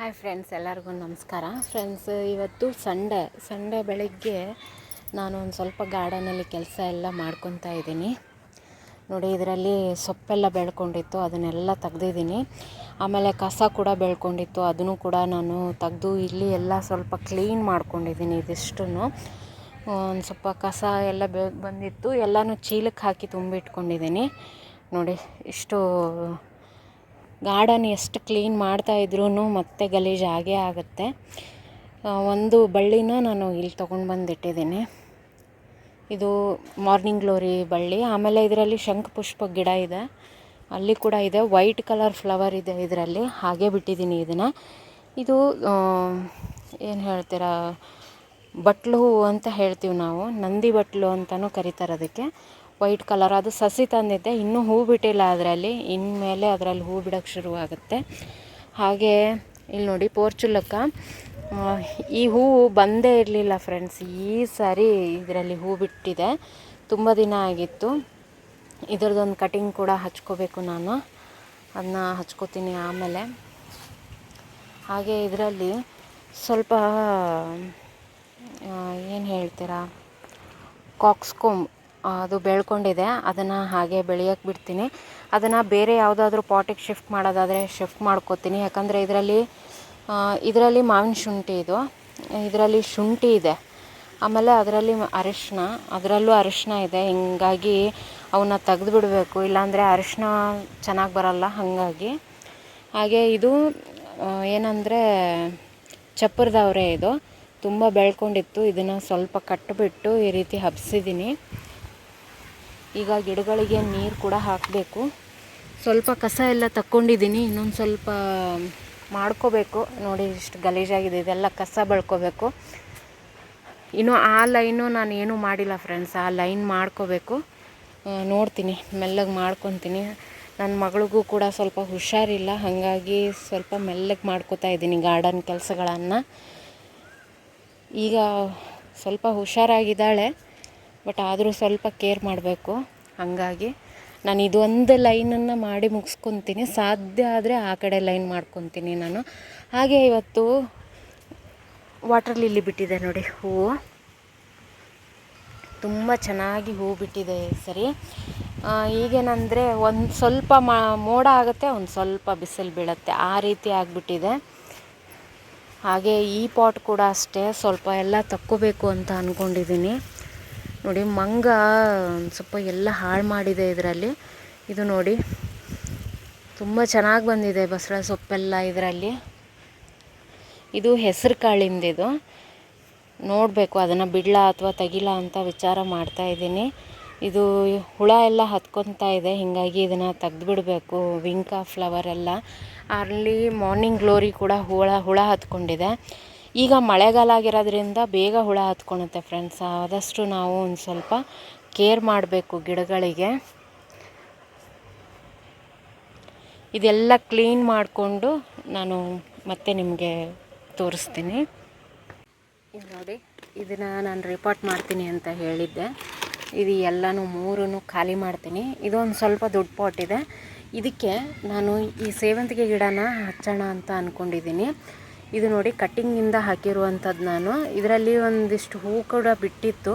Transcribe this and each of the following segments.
Hi friends ಎಲ್ಲರಿಗೂ ನಮಸ್ಕಾರ. Friends ಇವತ್ತು ಸಂಡೇ ಸಂಡೇ ಬೆಳಗ್ಗೆ ನಾನು ಒಂದು ಸ್ವಲ್ಪ ಗಾರ್ಡನಲ್ಲಿ ಕೆಲಸ ಎಲ್ಲ ಮಾಡ್ಕೊತಾ ಇದ್ದೀನಿ. ನೋಡಿ, ಇದರಲ್ಲಿ ಸೊಪ್ಪೆಲ್ಲ ಬೆಳ್ಕೊಂಡಿತ್ತು, ಅದನ್ನೆಲ್ಲ ತೆಗ್ದಿದ್ದೀನಿ. ಆಮೇಲೆ ಕಸ ಕೂಡ ಬೆಳ್ಕೊಂಡಿತ್ತು, ಅದನ್ನು ಕೂಡ ನಾನು ತೆಗೆದು ಇಲ್ಲಿ ಎಲ್ಲ ಸ್ವಲ್ಪ ಕ್ಲೀನ್ ಮಾಡ್ಕೊಂಡಿದ್ದೀನಿ ಇದಿಷ್ಟು ಒಂದು ಸ್ವಲ್ಪ ಕಸ ಎಲ್ಲ ಬಂದಿತ್ತು, ಎಲ್ಲನೂ ಚೀಲಕ್ಕೆ ಹಾಕಿ ತುಂಬಿಟ್ಕೊಂಡಿದ್ದೀನಿ. ನೋಡಿ, ಇಷ್ಟು ಗಾರ್ಡನ್ ಎಷ್ಟು ಕ್ಲೀನ್ ಮಾಡ್ತಾ ಇದ್ರೂ ಮತ್ತೆ ಗಲೀಜು ಆಗೇ ಆಗುತ್ತೆ. ಒಂದು ಬಳ್ಳಿನ ನಾನು ಇಲ್ಲಿ ತೊಗೊಂಡು ಬಂದಿಟ್ಟಿದ್ದೀನಿ. ಇದು ಮಾರ್ನಿಂಗ್ ಗ್ಲೋರಿ ಬಳ್ಳಿ. ಆಮೇಲೆ ಇದರಲ್ಲಿ ಶಂಖಪುಷ್ಪ ಗಿಡ ಇದೆ. ಅಲ್ಲಿ ಕೂಡ ಇದೆ. ವೈಟ್ ಕಲರ್ ಫ್ಲವರ್ ಇದೆ ಇದರಲ್ಲಿ. ಹಾಗೆ ಬಿಟ್ಟಿದ್ದೀನಿ ಇದನ್ನು. ಇದು ಏನು ಹೇಳ್ತೀರಾ? ಬಟ್ಲು ಹೂವು ಅಂತ ಹೇಳ್ತೀವಿ ನಾವು. ನಂದಿ ಬಟ್ಲು ಅಂತಲೂ ಕರೀತಾರೆ ಅದಕ್ಕೆ. ವೈಟ್ ಕಲರ್, ಅದು ಸಸಿ ತಂದಿದ್ದೆ. ಇನ್ನೂ ಹೂ ಬಿಟ್ಟಿಲ್ಲ ಅದರಲ್ಲಿ. ಇನ್ಮೇಲೆ ಅದರಲ್ಲಿ ಹೂ ಬಿಡೋಕ್ಕೆ ಶುರುವಾಗುತ್ತೆ. ಹಾಗೆ ಇಲ್ಲಿ ನೋಡಿ ಪೋರ್ಚುಲಕ್ಕ. ಈ ಹೂವು ಬಂದೇ ಇರಲಿಲ್ಲ ಫ್ರೆಂಡ್ಸ್. ಈ ಸಾರಿ ಇದರಲ್ಲಿ ಹೂ ಬಿಟ್ಟಿದೆ. ತುಂಬ ದಿನ ಆಗಿತ್ತು. ಇದರದೊಂದು ಕಟಿಂಗ್ ಕೂಡ ಹಚ್ಕೋಬೇಕು ನಾನು. ಅದನ್ನ ಹಚ್ಕೋತೀನಿ ಆಮೇಲೆ. ಹಾಗೆ ಇದರಲ್ಲಿ ಸ್ವಲ್ಪ ಏನು ಹೇಳ್ತೀರಾ? ಕಾಕ್ಸ್ಕೋಮ್. ಅದು ಬೆಳ್ಕೊಂಡಿದೆ. ಅದನ್ನು ಹಾಗೆ ಬೆಳೆಯೋಕ್ಕೆ ಬಿಡ್ತೀನಿ. ಅದನ್ನು ಬೇರೆ ಯಾವುದಾದ್ರೂ ಪಾಟಿಗೆ ಶಿಫ್ಟ್ ಮಾಡೋದಾದರೆ ಶಿಫ್ಟ್ ಮಾಡ್ಕೋತೀನಿ. ಯಾಕಂದರೆ ಇದರಲ್ಲಿ ಇದರಲ್ಲಿ ಮಾವಿನ ಶುಂಠಿ ಇದು. ಇದರಲ್ಲಿ ಶುಂಠಿ ಇದೆ. ಆಮೇಲೆ ಅದರಲ್ಲಿ ಅರಿಶಿನ ಅದರಲ್ಲೂ ಅರಿಶಿನ ಇದೆ. ಹಿಂಗಾಗಿ ಅವನ್ನ ತೆಗೆದು ಬಿಡಬೇಕು. ಇಲ್ಲಾಂದರೆ ಅರಿಶಿನ ಚೆನ್ನಾಗಿ ಬರಲ್ಲ ಹಾಗಾಗಿ. ಹಾಗೆ ಇದು ಏನಂದರೆ ಚಪ್ಪರದವ್ರೆ ಇದು. ತುಂಬ ಬೆಳ್ಕೊಂಡಿತ್ತು. ಇದನ್ನು ಸ್ವಲ್ಪ ಕಟ್ಟಿಬಿಟ್ಟು ಈ ರೀತಿ ಹಬ್ಸಿದ್ದೀನಿ ಈಗ ಗಿಡಗಳಿಗೆ ನೀರು ಕೂಡ ಹಾಕಬೇಕು. ಸ್ವಲ್ಪ ಕಸ ಎಲ್ಲ ತಕ್ಕೊಂಡಿದ್ದೀನಿ, ಇನ್ನೊಂದು ಸ್ವಲ್ಪ ಮಾಡ್ಕೋಬೇಕು. ನೋಡಿ, ಇಷ್ಟು ಗಲೀಜಾಗಿದೆ, ಇದೆಲ್ಲ ಕಸ ಬಳ್ಕೋಬೇಕು. ಇನ್ನು ಆ ಲೈನು ನಾನು ಏನೂ ಮಾಡಿಲ್ಲ ಫ್ರೆಂಡ್ಸ್ ಆ ಲೈನ್ ಮಾಡ್ಕೋಬೇಕು. ನೋಡ್ತೀನಿ, ಮೆಲ್ಲಗೆ ಮಾಡ್ಕೊತೀನಿ. ನನ್ನ ಮಗಳಿಗೂ ಕೂಡ ಸ್ವಲ್ಪ ಹುಷಾರಿಲ್ಲ, ಹಾಗಾಗಿ ಸ್ವಲ್ಪ ಮೆಲ್ಲಗೆ ಮಾಡ್ಕೋತಾ ಇದ್ದೀನಿ ಗಾರ್ಡನ್ ಕೆಲಸಗಳನ್ನು. ಈಗ ಸ್ವಲ್ಪ ಹುಷಾರಾಗಿದ್ದಾಳೆ, ಬಟ್ ಆದರೂ ಸ್ವಲ್ಪ ಕೇರ್ ಮಾಡಬೇಕು. ಹಾಗಾಗಿ ನಾನು ಇದೊಂದು ಲೈನನ್ನು ಮಾಡಿ ಮುಗಿಸ್ಕೊತೀನಿ. ಸಾಧ್ಯ ಆದರೆ ಆ ಕಡೆ ಲೈನ್ ಮಾಡ್ಕೊತೀನಿ ನಾನು. ಹಾಗೆ ಇವತ್ತು ವಾಟರ್ ಲಿಲ್ಲಿ ಬಿಟ್ಟಿದೆ ನೋಡಿ, ಹೂವು. ತುಂಬ ಚೆನ್ನಾಗಿ ಹೂ ಬಿಟ್ಟಿದೆ ಸರಿ. ಈಗೇನಂದರೆ ಒಂದು ಸ್ವಲ್ಪ ಮೋಡ ಆಗುತ್ತೆ, ಒಂದು ಸ್ವಲ್ಪ ಬಿಸಿಲು ಬೀಳುತ್ತೆ. ಆ ರೀತಿ ಆಗಿಬಿಟ್ಟಿದೆ. ಹಾಗೆ ಈ ಪಾಟ್ ಕೂಡ ಅಷ್ಟೇ. ಸ್ವಲ್ಪ ಎಲ್ಲ ತಕ್ಕೋಬೇಕು ಅಂತ ಅಂದ್ಕೊಂಡಿದ್ದೀನಿ ನೋಡಿ, ಮಂಗ ಸ್ವಲ್ಪ ಎಲ್ಲ ಹಾಳು ಮಾಡಿದೆ ಇದರಲ್ಲಿ. ಇದು ನೋಡಿ, ತುಂಬ ಚೆನ್ನಾಗಿ ಬಂದಿದೆ ಬಸಳೆ ಸೊಪ್ಪೆಲ್ಲ ಇದರಲ್ಲಿ. ಇದು ಹೆಸರು ಕಾಳಿಂದಿದು. ನೋಡಬೇಕು, ಅದನ್ನು ಬಿಡಲಾ ಅಥವಾ ತೆಗಿಲಾ ಅಂತ ವಿಚಾರ ಮಾಡ್ತಾ ಇದ್ದೀನಿ. ಇದು ಹುಳ ಎಲ್ಲ ಹತ್ಕೊತಾ ಇದೆ, ಹೀಗಾಗಿ ಇದನ್ನು ತೆಗ್ದುಬಿಡಬೇಕು, ವಿಂಕಾ, ಫ್ಲವರ್ ಎಲ್ಲ. ಅಲ್ಲಿ ಮಾರ್ನಿಂಗ್ ಗ್ಲೋರಿ ಕೂಡ ಹುಳ ಹುಳ ಹತ್ಕೊಂಡಿದೆ. ಈಗ ಮಳೆಗಾಲ ಆಗಿರೋದ್ರಿಂದ ಬೇಗ ಹುಳ ಹತ್ಕೊಳುತ್ತೆ ಫ್ರೆಂಡ್ಸ್ ಆದಷ್ಟು ನಾವು ಒಂದು ಸ್ವಲ್ಪ ಕೇರ್ ಮಾಡಬೇಕು ಗಿಡಗಳಿಗೆ. ಇದೆಲ್ಲ ಕ್ಲೀನ್ ಮಾಡಿಕೊಂಡು ನಾನು ಮತ್ತೆ ನಿಮಗೆ ತೋರಿಸ್ತೀನಿ. ನೋಡಿ, ಇದನ್ನು ನಾನು ರಿಪೋರ್ಟ್ ಮಾಡ್ತೀನಿ ಅಂತ ಹೇಳಿದ್ದೆ. ಇದು ಎಲ್ಲನೂ ಮೂರೂ ಖಾಲಿ ಮಾಡ್ತೀನಿ. ಇದೊಂದು ಸ್ವಲ್ಪ ದೊಡ್ಡ ಪಾಟ್ ಇದೆ. ಇದಕ್ಕೆ ನಾನು ಈ ಸೇವಂತಿಗೆ ಗಿಡನ ಹಚ್ಚೋಣ ಅಂತ ಅಂದ್ಕೊಂಡಿದ್ದೀನಿ ಇದು ನೋಡಿ ಕಟ್ಟಿಂಗಿಂದ ಹಾಕಿರುವಂಥದ್ದು ನಾನು. ಇದರಲ್ಲಿ ಒಂದಿಷ್ಟು ಹೂ ಕೂಡ ಬಿಟ್ಟಿತ್ತು.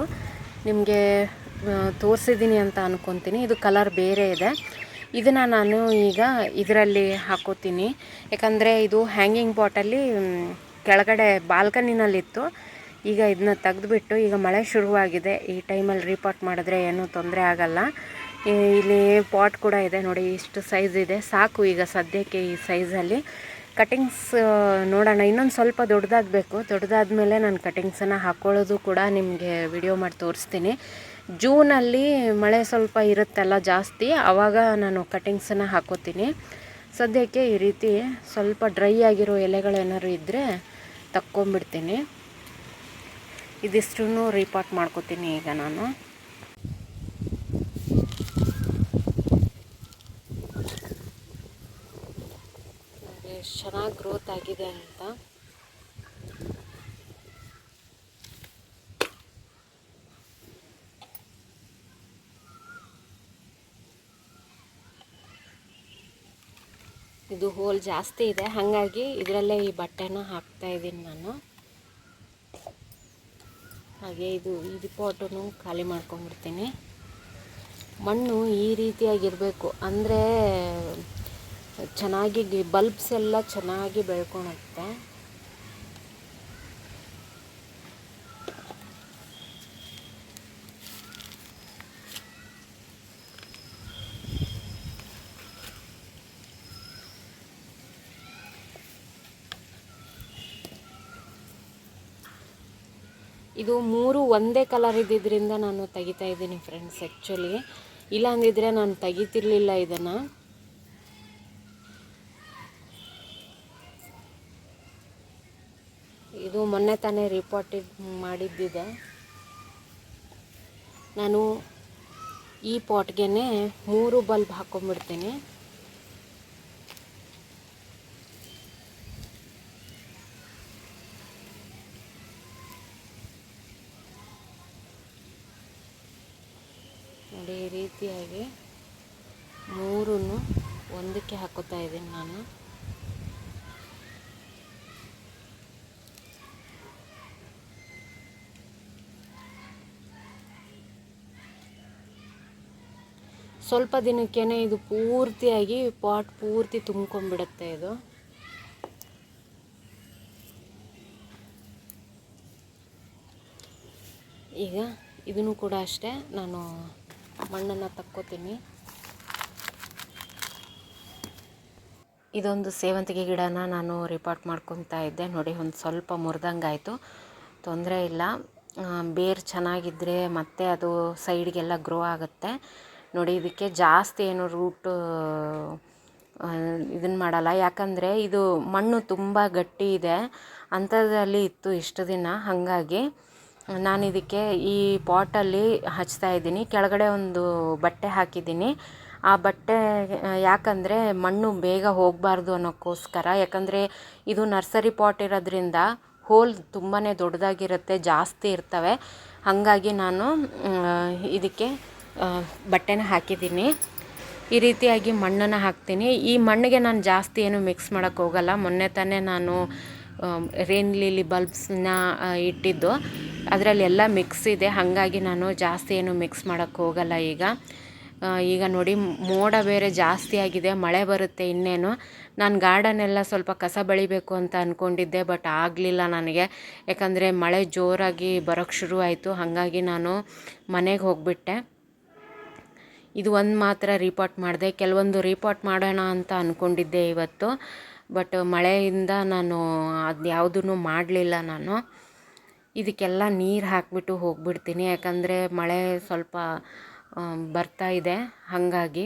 ನಿಮಗೆ ತೋರಿಸಿದ್ದೀನಿ ಅಂತ ಅನ್ಕೊತೀನಿ. ಇದು ಕಲರ್ ಬೇರೆ ಇದೆ. ಇದನ್ನು ನಾನು ಈಗ ಇದರಲ್ಲಿ ಹಾಕೋತೀನಿ. ಯಾಕಂದರೆ ಇದು ಹ್ಯಾಂಗಿಂಗ್ ಪಾಟಲ್ಲಿ ಕೆಳಗಡೆ ಬಾಲ್ಕನಿನಲ್ಲಿತ್ತು. ಈಗ ಇದನ್ನ ತೆಗೆದುಬಿಟ್ಟು ಈಗ ಮಳೆ ಶುರುವಾಗಿದೆ. ಈ ಟೈಮಲ್ಲಿ ರೀಪಾಟ್ ಮಾಡಿದ್ರೆ ಏನೂ ತೊಂದರೆ ಆಗಲ್ಲ. ಇಲ್ಲಿ ಪಾಟ್ ಕೂಡ ಇದೆ ನೋಡಿ, ಇಷ್ಟು ಸೈಜ್ ಇದೆ. ಸಾಕು ಈಗ ಸದ್ಯಕ್ಕೆ ಈ ಸೈಜಲ್ಲಿ ಕಟಿಂಗ್ಸ್ ನೋಡೋಣ. ಇನ್ನೊಂದು ಸ್ವಲ್ಪ ದೊಡ್ಡದಾಗಬೇಕು ದೊಡ್ಡದಾದ್ಮೇಲೆ ನಾನು ಕಟಿಂಗ್ಸನ್ನು ಹಾಕ್ಕೊಳ್ಳೋದು ಕೂಡ ನಿಮಗೆ ವಿಡಿಯೋ ಮಾಡಿ ತೋರಿಸ್ತೀನಿ. ಜೂನಲ್ಲಿ ಮಳೆ ಸ್ವಲ್ಪ ಇರುತ್ತಲ್ಲ ಜಾಸ್ತಿ ಆವಾಗ ನಾನು ಕಟಿಂಗ್ಸನ್ನು ಹಾಕೋತೀನಿ. ಸದ್ಯಕ್ಕೆ ಈ ರೀತಿ ಸ್ವಲ್ಪ ಡ್ರೈ ಆಗಿರೋ ಎಲೆಗಳೇನಾದ್ರು ಇದ್ದರೆ ತಕ್ಕೊಂಬಿಡ್ತೀನಿ ಇದಿಷ್ಟು ರೀಪಾಟ್ ಮಾಡ್ಕೋತೀನಿ ಈಗ ನಾನು ಎಷ್ಟು ಆಗಿದೆ ಅಂತ. ಇದು ಹೋಲ್ ಜಾಸ್ತಿ ಇದೆ. ಹಾಗಾಗಿ ಇದರಲ್ಲೇ ಈ ಬಟ್ಟೆನ ಹಾಕ್ತಾ ಇದ್ದೀನಿ ನಾನು. ಹಾಗೆ ಇದು ಇದು ಪಾಟನ್ನು ಖಾಲಿ ಮಾಡ್ಕೊಂಡ್ಬಿಡ್ತೀನಿ. ಮಣ್ಣು ಈ ರೀತಿಯಾಗಿರಬೇಕು. ಅಂದರೆ ಚೆನ್ನಾಗಿ ಬಲ್ಬ್ಸ್ ಎಲ್ಲ ಚೆನ್ನಾಗಿ ಬೆಳ್ಕೊಳುತ್ತೆ ಇದು ಮೂರು ಒಂದೇ ಕಲರ್ ಇದ್ದಿದ್ದರಿಂದ ನಾನು ತೆಗಿತಾ ಇದ್ದೀನಿ ಫ್ರೆಂಡ್ಸ್ ಆ್ಯಕ್ಚುಲಿ ಇಲ್ಲ ಅಂದಿದ್ರೆ ನಾನು ತೆಗಿತಿರ್ಲಿಲ್ಲ ಇದನ್ನು. ಇದು ಮೊನ್ನೆ ತಾನೇ ರಿಪೋರ್ಟೆಡ್ ಮಾಡಿದ್ದಿದೆ. ನಾನು ಈ ಪಾಟ್ಗೆ ಮೂರು ಬಲ್ಬ್ ಹಾಕೊಂಡ್ಬಿಡ್ತೀನಿ ನೋಡಿ ಈ ರೀತಿಯಾಗಿ ಮೂರನ್ನು ಒಂದಕ್ಕೆ ಹಾಕೋತಾ ಇದ್ದೀನಿ ನಾನು. ಸ್ವಲ್ಪ ದಿನಕ್ಕೇ ಇದು ಪೂರ್ತಿಯಾಗಿ ಪಾಟ್ ಪೂರ್ತಿ ತುಂಬ್ಕೊಂಡ್ಬಿಡುತ್ತೆ ಇದು. ಈಗ ಇದನ್ನು ಕೂಡ ಅಷ್ಟೇ ನಾನು ಮಣ್ಣನ್ನು ತಕ್ಕೋತೀನಿ. ಇದೊಂದು ಸೇವಂತಿಗೆ ಗಿಡನ ನಾನು ರಿಪಾರ್ಟ್ ಮಾಡ್ಕೊತಾ ಇದ್ದೆ. ನೋಡಿ, ಒಂದು ಸ್ವಲ್ಪ ಮುರಿದಂಗಾಯಿತು. ತೊಂದರೆ ಇಲ್ಲ. ಬೇರು ಚೆನ್ನಾಗಿದ್ದರೆ ಮತ್ತೆ ಅದು ಸೈಡ್ಗೆಲ್ಲ ಗ್ರೋ ಆಗುತ್ತೆ. ನೋಡಿ, ಇದಕ್ಕೆ ಜಾಸ್ತಿ ಏನು ರೂಟ್ ಇದನ್ನು ಮಾಡಲ್ಲ. ಯಾಕಂದರೆ ಇದು ಮಣ್ಣು ತುಂಬ ಗಟ್ಟಿ ಇದೆ. ಅಂಥದ್ರಲ್ಲಿ ಇತ್ತು ಇಷ್ಟು ದಿನ. ಹಾಗಾಗಿ ನಾನು ಇದಕ್ಕೆ ಈ ಪಾಟಲ್ಲಿ ಹಚ್ತಾ ಇದ್ದೀನಿ. ಕೆಳಗಡೆ ಒಂದು ಬಟ್ಟೆ ಹಾಕಿದ್ದೀನಿ. ಆ ಬಟ್ಟೆ, ಯಾಕಂದರೆ ಮಣ್ಣು ಬೇಗ ಹೋಗಬಾರ್ದು ಅನ್ನೋಕ್ಕೋಸ್ಕರ, ಯಾಕಂದರೆ ಇದು ನರ್ಸರಿ ಪಾಟ್ ಇರೋದ್ರಿಂದ ಹೋಲ್ ತುಂಬಾ ದೊಡ್ಡದಾಗಿರುತ್ತೆ, ಜಾಸ್ತಿ ಇರ್ತವೆ. ಹಾಗಾಗಿ ನಾನು ಇದಕ್ಕೆ ಬಟ್ಟೆನ ಹಾಕಿದ್ದೀನಿ. ಈ ರೀತಿಯಾಗಿ ಮಣ್ಣನ್ನು ಹಾಕ್ತೀನಿ. ಈ ಮಣ್ಣಿಗೆ ನಾನು ಜಾಸ್ತಿ ಏನು ಮಿಕ್ಸ್ ಮಾಡೋಕ್ಕೆ ಹೋಗಲ್ಲ. ಮೊನ್ನೆ ತಾನೇ ನಾನು ರೇನ್ ಲಿಲಿ ಬಲ್ಬ್ಸನ್ನ ಇಟ್ಟಿದ್ದು. ಅದರಲ್ಲಿ ಎಲ್ಲ ಮಿಕ್ಸ್ ಇದೆ. ಹಾಗಾಗಿ ನಾನು ಜಾಸ್ತಿ ಏನು ಮಿಕ್ಸ್ ಮಾಡೋಕ್ಕೆ ಹೋಗಲ್ಲ ಈಗ. ಈಗ ನೋಡಿ, ಮೋಡ ಬೇರೆ ಜಾಸ್ತಿ ಆಗಿದೆ. ಮಳೆ ಬರುತ್ತೆ ಇನ್ನೇನು. ನಾನು ಗಾರ್ಡನ್ ಎಲ್ಲ ಸ್ವಲ್ಪ ಕಸ ಬೆಳಿಬೇಕು ಅಂತ ಅಂದ್ಕೊಂಡಿದ್ದೆ ಬಟ್ ಆಗಲಿಲ್ಲ ನನಗೆ. ಯಾಕಂದರೆ ಮಳೆ ಜೋರಾಗಿ ಬರೋಕ್ಕೆ ಶುರು ಆಯಿತು. ಹಾಗಾಗಿ ನಾನು ಮನೆಗೆ ಹೋಗಿಬಿಟ್ಟೆ. ಇದು ಒಂದು ಮಾತ್ರ ರಿಪೋರ್ಟ್ ಮಾಡಿದೆ. ಕೆಲವೊಂದು ರಿಪೋರ್ಟ್ ಮಾಡೋಣ ಅಂತ ಅಂದ್ಕೊಂಡಿದ್ದೆ ಇವತ್ತು. ಬಟ್ ಮಳೆಯಿಂದ ನಾನು ಅದು ಯಾವುದೂ ಮಾಡಲಿಲ್ಲ ನಾನು. ಇದಕ್ಕೆಲ್ಲ ನೀರು ಹಾಕಿಬಿಟ್ಟು ಹೋಗ್ಬಿಡ್ತೀನಿ. ಯಾಕಂದರೆ ಮಳೆ ಸ್ವಲ್ಪ ಬರ್ತಾ ಇದೆ. ಹಾಗಾಗಿ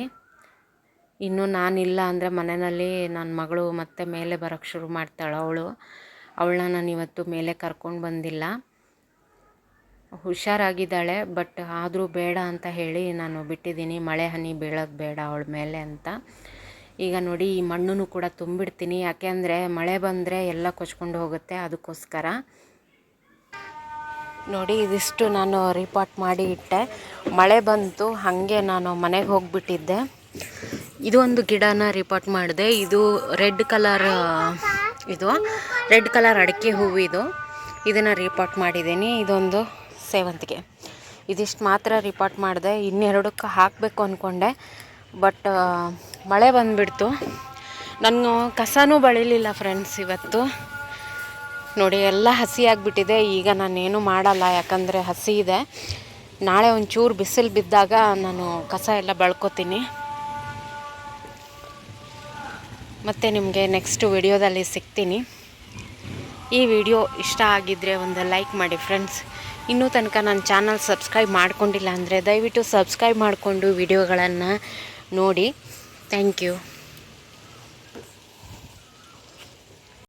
ಇನ್ನು ನಾನಿಲ್ಲ ಅಂದರೆ ಮನೆಯಲ್ಲಿ ನನ್ನ ಮಗಳು ಮತ್ತೆ ಮೇಲೆ ಬರೋಕ್ಕೆ ಶುರು ಮಾಡ್ತಾಳೆ ಅವಳು. ಅವಳನ್ನ ನಾನು ಇವತ್ತು ಮೇಲೆ ಕರ್ಕೊಂಡು ಬಂದಿಲ್ಲ. ಹುಷಾರಾಗಿದ್ದಾಳೆ, ಬಟ್ ಆದರೂ ಬೇಡ ಅಂತ ಹೇಳಿ ನಾನು ಬಿಟ್ಟಿದ್ದೀನಿ. ಮಳೆ ಹನಿ ಬೀಳೋದು ಬೇಡ ಅವಳ ಮೇಲೆ ಅಂತ. ಈಗ ನೋಡಿ, ಈ ಮಣ್ಣನ್ನು ಕೂಡ ತುಂಬಿಡ್ತೀನಿ. ಯಾಕೆಂದರೆ ಮಳೆ ಬಂದರೆ ಎಲ್ಲ ಕೊಚ್ಕೊಂಡು ಹೋಗುತ್ತೆ, ಅದಕ್ಕೋಸ್ಕರ. ನೋಡಿ, ಇದಿಷ್ಟು ನಾನು ರಿಪೋರ್ಟ್ ಮಾಡಿ ಇಟ್ಟೆ. ಮಳೆ ಬಂತು, ಹಾಗೆ ನಾನು ಮನೆಗೆ ಹೋಗಿಬಿಟ್ಟಿದ್ದೆ. ಇದು ಒಂದು ಗಿಡನ ರಿಪೋರ್ಟ್ ಮಾಡಿದೆ. ಇದು ರೆಡ್ ಕಲರ್, ಇದು ರೆಡ್ ಕಲರ್ ಅಡಿಕೆ ಹೂವು ಇದು ಇದನ್ನು ರಿಪೋರ್ಟ್ ಮಾಡಿದ್ದೀನಿ. ಇದೊಂದು ಸೇವಂತಿಗೆ. ಇದಿಷ್ಟು ಮಾತ್ರ ರಿಪಾರ್ಟ್ ಮಾಡಿದೆ. ಇನ್ನೆರಡಕ್ಕೆ ಹಾಕಬೇಕು ಅಂದ್ಕೊಂಡೆ ಬಟ್ ಮಳೆ ಬಂದುಬಿಡ್ತು. ನಾನು ಕಸನೂ ಬಳಿಲಿಲ್ಲ ಫ್ರೆಂಡ್ಸ್ ಇವತ್ತು. ನೋಡಿ, ಎಲ್ಲ ಹಸಿಯಾಗಿಬಿಟ್ಟಿದೆ ಈಗ ನಾನೇನು ಮಾಡಲ್ಲ, ಯಾಕಂದರೆ ಹಸಿ ಇದೆ. ನಾಳೆ ಒಂಚೂರು ಬಿಸಿಲು ಬಿದ್ದಾಗ ನಾನು ಕಸ ಎಲ್ಲ ಬಳ್ಕೊತೀನಿ. ಮತ್ತು ನಿಮಗೆ ನೆಕ್ಸ್ಟ್ ವಿಡಿಯೋದಲ್ಲಿ ಸಿಗ್ತೀನಿ. ಈ ವಿಡಿಯೋ ಇಷ್ಟ ಆಗಿದ್ದರೆ ಒಂದು ಲೈಕ್ ಮಾಡಿ ಫ್ರೆಂಡ್ಸ್ ಇನ್ನೂ ತನಕ ನನ್ನ ಚಾನಲ್ ಸಬ್ಸ್ಕ್ರೈಬ್ ಮಾಡ್ಕೊಂಡಿಲ್ಲ ಅಂದರೆ ದಯವಿಟ್ಟು ಸಬ್ಸ್ಕ್ರೈಬ್ ಮಾಡಿಕೊಂಡು ವಿಡಿಯೋಗಳನ್ನು ನೋಡಿ. Thank you